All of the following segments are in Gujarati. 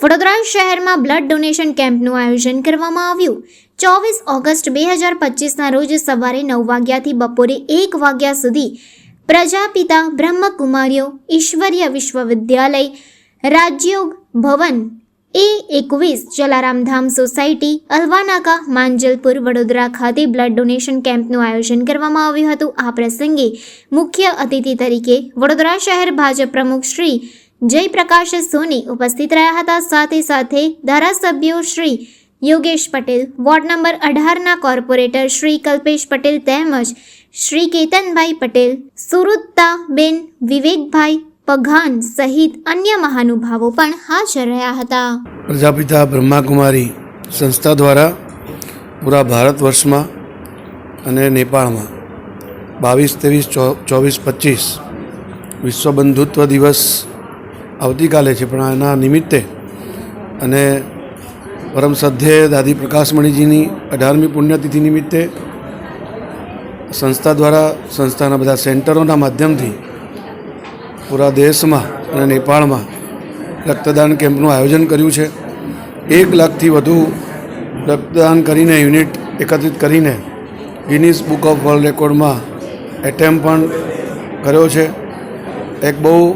વડોદરા શહેરમાં બ્લડ ડોનેશન કેમ્પનું આયોજન કરવામાં આવ્યું. ચોવીસ ઓગસ્ટ બે હજાર પચીસના રોજ સવારે નવ વાગ્યાથી બપોરે એક વાગ્યા સુધી પ્રજાપિતા બ્રહ્મકુમારીઓ ઈશ્વરીય વિશ્વવિદ્યાલય રાજયોગ ભવન એ એકવીસ જલારામ ધામ સોસાયટી અલવાનાકા માંજલપુર વડોદરા ખાતે બ્લડ ડોનેશન કેમ્પનું આયોજન કરવામાં આવ્યું હતું. આ પ્રસંગે મુખ્ય અતિથિ તરીકે વડોદરા શહેર ભાજપ પ્રમુખ શ્રી જયપ્રકાશ સોની ઉપસ્થિત રહ્યા હતા. સાથે સાથે ધારાસભ્યો શ્રી યોગેશ પટેલ, વોર્ડ નંબર અઢારના કોર્પોરેટર શ્રી કલ્પેશ પટેલ તેમજ શ્રી કેતનભાઈ પટેલ, સુરુત્તાબેન વિવેકભાઈ પઘાન સહિત અન્ય મહાનુભાવો પણ હાજર રહ્યા હતા. પ્રજાપિતા બ્રહ્માકુમારી સંસ્થા દ્વારા પૂરા ભારત વર્ષમાં અને નેપાળમાં બાવીસ ત્રેવીસ ચોવીસ પચીસ વિશ્વ બંધુત્વ દિવસ આવતીકાલે છે, પણ એના નિમિત્તે અને પરમ સધ્યે દાદી પ્રકાશમણીજીની અઢારમી પુણ્યતિથિ નિમિત્તે સંસ્થા દ્વારા સંસ્થાના બધા સેન્ટરોના માધ્યમથી પૂરા દેશમાં અને નેપાળમાં રક્તદાન કેમ્પનું આયોજન કર્યું છે. એક લાખથી વધુ રક્તદાન કરીને યુનિટ એકત્રિત કરીને ગિનિસ બુક ઓફ વર્લ્ડ રેકોર્ડમાં એટેમ્પ પણ કર્યો છે. એક બહુ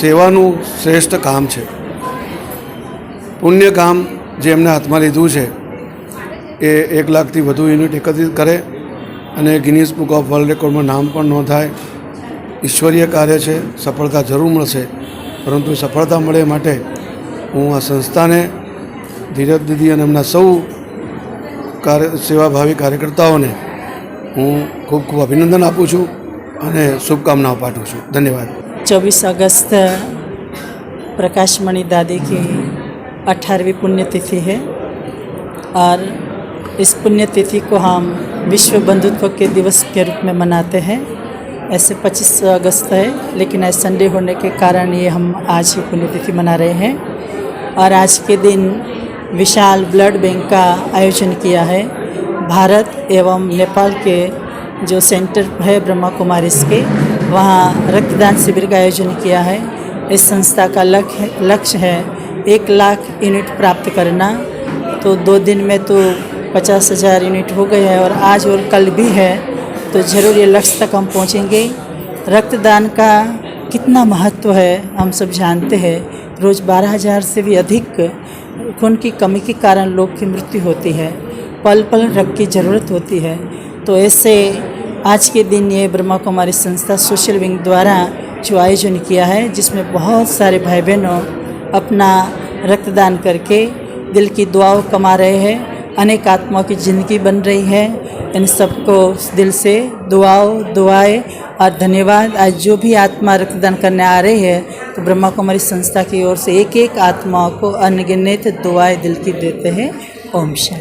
સેવાનું શ્રેષ્ઠ કામ છે. પુણ્ય કામ જે એમને હાથમાં લીધું છે એ એક લાખથી વધુ યુનિટ એકત્રિત કરે અને ગિનિસ બુક ઓફ વર્લ્ડ રેકોર્ડમાં નામ પણ નોંધાય. ઈશ્વરીય કાર્ય છે સફળતા જરૂર મળશે પરંતુ એ સફળતા મળે એ માટે હું આ સંસ્થાને ધીરજ દીદી અને એમના સૌ કાર્ય સેવાભાવી કાર્યકર્તાઓને હું ખૂબ ખૂબ અભિનંદન આપું છું અને શુભકામનાઓ પાઠવું છું ધન્યવાદ चौबीस अगस्त प्रकाशमणि दादी की अठारहवीं पुण्यतिथि है और इस पुण्यतिथि को हम विश्व बंधुत्व के दिवस के रूप में मनाते हैं ऐसे 25 अगस्त है, लेकिन आज संडे होने के कारण ये हम आज ही पुण्यतिथि मना रहे हैं। और आज के दिन विशाल ब्लड बैंक का आयोजन किया है, भारत एवं नेपाल के जो सेंटर है ब्रह्मा कुमारीज के वहाँ रक्तदान शिविर का आयोजन किया है। इस संस्था का लक्ष्य लक्ष्य है एक लाख यूनिट प्राप्त करना। तो दो दिन में तो पचास हज़ार यूनिट हो गए हैं और आज और कल भी है। तो ज़रूर ये लक्ष्य तक हम पहुँचेंगे। रक्तदान का कितना महत्व है, हम सब जानते हैं। रोज़ बारह हज़ार से भी अधिक खून की कमी के कारण लोग की मृत्यु होती है। पल पल रक्त की ज़रूरत होती है। तो ऐसे आज के दिन ये ब्रह्मा कुमारी संस्था सोशल विंग द्वारा जो आयोजन किया है, जिसमें बहुत सारे भाई बहनों अपना रक्तदान करके दिल की दुआओं कमा रहे हैं। अनेक आत्माओं की ज़िंदगी बन रही है। इन सबको दिल से दुआओं, दुआएँ और धन्यवाद। आज जो भी आत्मा रक्तदान करने आ रही है तो ब्रह्मा कुमारी संस्था की ओर से एक एक आत्माओं को अनगिनत दुआएँ दिल की देते हैं। ओम शांति।